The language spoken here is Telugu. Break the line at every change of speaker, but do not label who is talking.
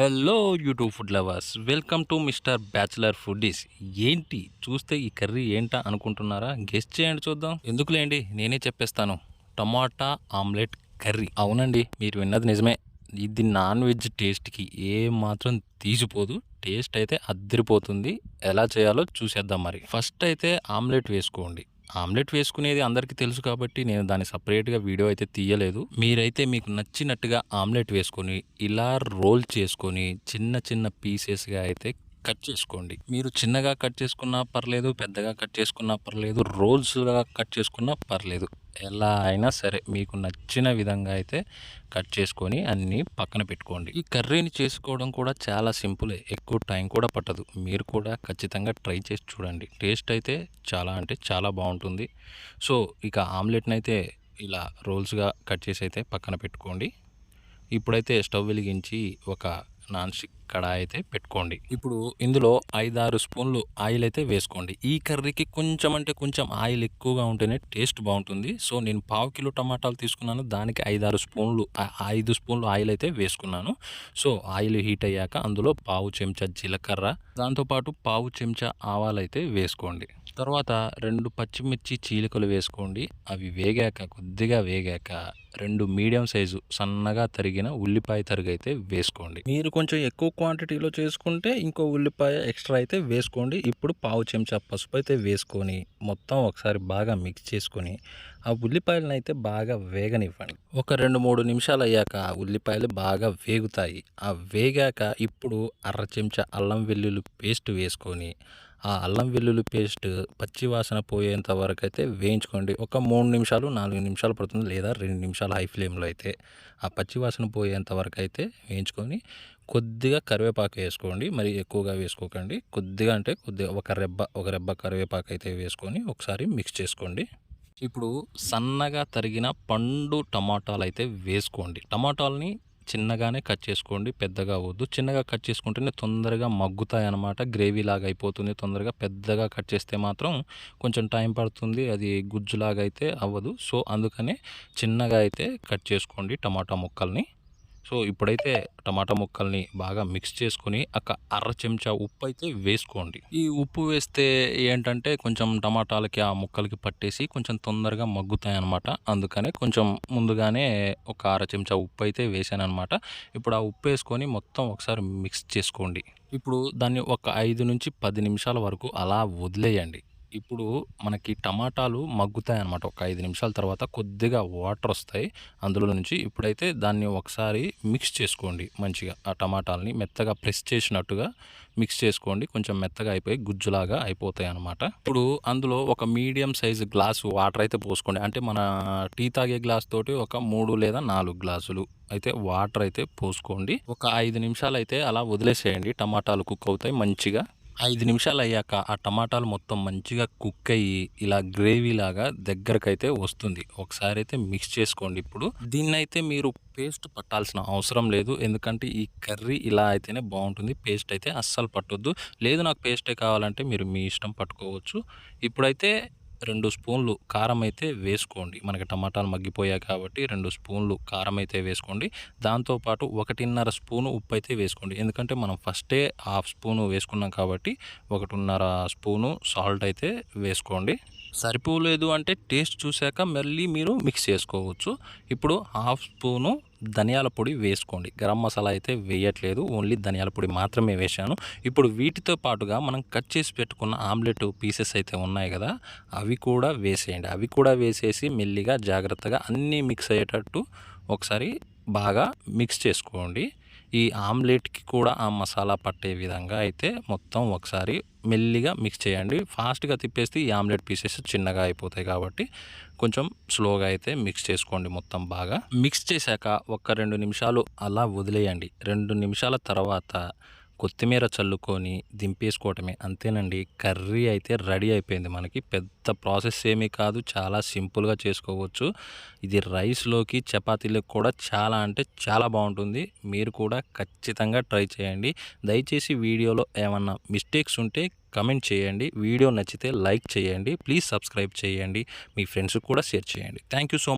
Hello YouTube food lovers welcome to mister bachelor foodies ఏంటి? చూస్తే ఈ కర్రీ ఏంటా అనుకుంటున్నారా? గెస్ట్ చేయండి చూద్దాం. ఎందుకులేండి? నేనే చెప్పేస్తాను. Tomato omelette curry. అవునండి మీరు విన్నది నిజమే. ఇది నాన్ వెజ్ టేస్ట్కి ఏ మాత్రం తీసిపోదు. టేస్ట్ అయితే అద్దరిపోతుంది. ఎలా చేయాలో చూసేద్దాం మరి. ఫస్ట్ అయితే ఆమ్లెట్ వేసుకోండి. ఆమ్లెట్ వేసుకునేది అందరికీ తెలుసు కాబట్టి నేను దాన్ని సపరేట్గా వీడియో అయితే తీయలేదు. మీరైతే మీకు నచ్చినట్టుగా ఆమ్లెట్ వేసుకొని ఇలా రోల్ చేసుకొని చిన్న చిన్న పీసెస్గా అయితే కట్ చేసుకోండి. మీరు చిన్నగా కట్ చేసుకున్నా పర్లేదు పెద్దగా కట్ చేసుకున్నా పర్లేదు రోల్స్గా కట్ చేసుకున్నా పర్లేదు. ఎలా అయినా సరే మీకు నచ్చిన విధంగా అయితే కట్ చేసుకొని అన్నీ పక్కన పెట్టుకోండి. ఈ కర్రీని చేసుకోవడం కూడా చాలా సింపులే ఎక్కువ టైం కూడా పట్టదు. మీరు కూడా ఖచ్చితంగా ట్రై చేసి చూడండి. టేస్ట్ అయితే చాలా అంటే చాలా బాగుంటుంది. సో ఇక ఆమ్లెట్ని అయితే ఇలా రోల్స్గా కట్ చేసి అయితే పక్కన పెట్టుకోండి. ఇప్పుడైతే స్టవ్ వెలిగించి ఒక నాన్ స్టిక్ కడాయి అయితే పెట్టుకోండి. ఇప్పుడు ఇందులో ఐదారు స్పూన్లు ఆయిల్ అయితే వేసుకోండి. ఈ కర్రీకి కొంచెం అంటే కొంచెం ఆయిల్ ఎక్కువగా ఉంటేనే టేస్ట్ బాగుంటుంది. సో నేను పావు కిలో టమాటాలు తీసుకున్నాను. దానికి ఐదారు స్పూన్లు ఐదు స్పూన్లు ఆయిల్ అయితే వేసుకున్నాను. సో ఆయిల్ హీట్ అయ్యాక అందులో పావు చెంచా జీలకర్ర దాంతోపాటు పావు చెంచా ఆవాలు అయితే వేసుకోండి. తర్వాత రెండు పచ్చిమిర్చి చీలికలు వేసుకోండి. అవి వేగాక కొద్దిగా వేగాక రెండు మీడియం సైజు సన్నగా తరిగిన ఉల్లిపాయ తరుగు అయితే వేసుకోండి. మీరు కొంచెం ఎక్కువ క్వాంటిటీలో చేసుకుంటే ఇంకో ఉల్లిపాయ ఎక్స్ట్రా అయితే వేసుకోండి. ఇప్పుడు పావు చెంచా పసుపు అయితే వేసుకొని మొత్తం ఒకసారి బాగా మిక్స్ చేసుకొని ఆ ఉల్లిపాయలను అయితే బాగా వేగనివ్వండి. ఒక రెండు మూడు నిమిషాలు అయ్యాక ఆ ఉల్లిపాయలు బాగా వేగుతాయి. ఆ వేగాక ఇప్పుడు అర చెంచా అల్లం వెల్లుల్లి పేస్ట్ వేసుకొని ఆ అల్లం వెల్లుల్లి పేస్ట్ పచ్చి వాసన పోయేంత వరకు అయితే వేయించుకోండి. ఒక మూడు నిమిషాలు నాలుగు నిమిషాలు పడుతుంది లేదా రెండు నిమిషాలు హై ఫ్లేమ్లో అయితే ఆ పచ్చి వాసన పోయేంత వరకు అయితే వేయించుకొని కొద్దిగా కరివేపాకు వేసుకోండి. మరి ఎక్కువగా వేసుకోకండి. కొద్దిగా అంటే కొద్దిగా ఒక రెబ్బ ఒక రెబ్బ కరివేపాకు అయితే వేసుకొని ఒకసారి మిక్స్ చేసుకోండి. ఇప్పుడు సన్నగా తరిగిన పండు టమాటాలు అయితే వేసుకోండి. టమాటాలని చిన్నగానే కట్ చేసుకోండి. పెద్దగా అవ్వద్దు చిన్నగా కట్ చేసుకుంటేనే తొందరగా మగ్గుతాయి అన్నమాట గ్రేవీ లాగా అయిపోతుంది. తొందరగా పెద్దగా కట్ చేస్తే మాత్రం కొంచెం టైం పడుతుంది. అది గుజ్జులాగా అయితే అవ్వదు. సో అందుకనే చిన్నగా అయితే కట్ చేసుకోండి టమాటా ముక్కల్ని. సో ఇప్పుడైతే టమాటా ముక్కల్ని బాగా మిక్స్ చేసుకొని ఒక అర చెంచా ఉప్పు అయితే వేసుకోండి. ఈ ఉప్పు వేస్తే ఏంటంటే కొంచెం టమాటాలకి ఆ ముక్కలకి పట్టేసి కొంచెం తొందరగా మగ్గుతాయి అనమాట అందుకనే కొంచెం ముందుగానే ఒక అర చెంచా ఉప్పు అయితే వేసాను అనమాట ఇప్పుడు ఆ ఉప్పు వేసుకొని మొత్తం ఒకసారి మిక్స్ చేసుకోండి. ఇప్పుడు దాన్ని ఒక ఐదు నుంచి పది నిమిషాల వరకు అలా వదిలేయండి. ఇప్పుడు మనకి టమాటాలు మగ్గుతాయి అన్నమాట ఒక ఐదు నిమిషాల తర్వాత కొద్దిగా వాటర్ వస్తాయి. అందులో నుంచి ఇప్పుడైతే దాన్ని ఒకసారి మిక్స్ చేసుకోండి మంచిగా. ఆ టమాటాలని మెత్తగా ప్రెస్ చేసినట్టుగా మిక్స్ చేసుకోండి. కొంచెం మెత్తగా అయిపోయి గుజ్జులాగా అయిపోతాయి అనమాట ఇప్పుడు అందులో ఒక మీడియం సైజు గ్లాసు వాటర్ అయితే పోసుకోండి. అంటే మన టీ తాగే గ్లాస్ తోటి ఒక మూడు లేదా నాలుగు గ్లాసులు అయితే వాటర్ అయితే పోసుకోండి. ఒక ఐదు నిమిషాలు అయితే అలా వదిలేసేయండి. టమాటాలు కుక్ అవుతాయి మంచిగా. ఐదు నిమిషాలు అయ్యాక ఆ టమాటాలు మొత్తం మంచిగా కుక్ అయ్యి ఇలా గ్రేవీ లాగా దగ్గరకైతే వస్తుంది. ఒకసారి అయితే మిక్స్ చేసుకోండి ఇప్పుడు. దీన్ని అయితే మీరు పేస్ట్ పట్టాల్సిన అవసరం లేదు. ఎందుకంటే ఈ కర్రీ ఇలా అయితేనే బాగుంటుంది. పేస్ట్ అయితే అస్సలు పట్టొద్దు. లేదు నాకు పేస్టే కావాలంటే మీరు మీ ఇష్టం పట్టుకోవచ్చు. ఇప్పుడైతే రెండు స్పూన్లు కారం అయితే వేసుకోండి. మనకి టమాటాలు మగ్గిపోయాయి కాబట్టి రెండు స్పూన్లు కారం అయితే వేసుకోండి దాంతోపాటు ఒకటిన్నర స్పూను ఉప్పు అయితే వేసుకోండి. ఎందుకంటే మనం ఫస్టే హాఫ్ స్పూను వేసుకున్నాం కాబట్టి ఒకటిన్నర స్పూను సాల్ట్ అయితే వేసుకోండి. సరిపోలేదు అంటే టేస్ట్ చూశాక మళ్ళీ మీరు మిక్స్ చేసుకోవచ్చు. ఇప్పుడు హాఫ్ స్పూను ధనియాల పొడి వేసుకోండి. గరం మసాలా అయితే వేయట్లేదు. ఓన్లీ ధనియాల పొడి మాత్రమే వేశాను. ఇప్పుడు వీటితో పాటుగా మనం కట్ చేసి పెట్టుకున్న ఆమ్లెట్ పీసెస్ అయితే ఉన్నాయి కదా అవి కూడా వేసేయండి. అవి కూడా వేసేసి మెల్లిగా జాగ్రత్తగా అన్నీ మిక్స్ అయ్యేటట్టు ఒకసారి బాగా మిక్స్ చేసుకోండి. ఈ ఆమ్లెట్కి కూడా ఆ మసాలా పట్టే విధంగా అయితే మొత్తం ఒకసారి మెల్లిగా మిక్స్ చేయండి. ఫాస్ట్గా తిప్పేస్తే ఈ ఆమ్లెట్ పీసెస్ చిన్నగా అయిపోతాయి కాబట్టి కొంచెం స్లోగా అయితే మిక్స్ చేసుకోండి మొత్తం బాగా. మిక్స్ చేశాక ఒక రెండు నిమిషాలు అలా వదిలేయండి. రెండు నిమిషాల తర్వాత కొత్తిమీర చల్లుకొని దింపేసుకోవటమే. అంతేనండి కర్రీ అయితే రెడీ అయిపోయింది మనకి. పెద్ద ప్రాసెస్ ఏమీ కాదు చాలా సింపుల్గా చేసుకోవచ్చు. ఇది రైస్లోకి చపాతీలకు కూడా చాలా అంటే చాలా బాగుంటుంది. మీరు కూడా ఖచ్చితంగా ట్రై చేయండి. దయచేసి వీడియోలో ఏమన్నా మిస్టేక్స్ ఉంటే కమెంట్ చేయండి. వీడియో నచ్చితే లైక్ చేయండి. ప్లీజ్ సబ్స్క్రైబ్ చేయండి. మీ ఫ్రెండ్స్కి కూడా షేర్ చేయండి. Thank you so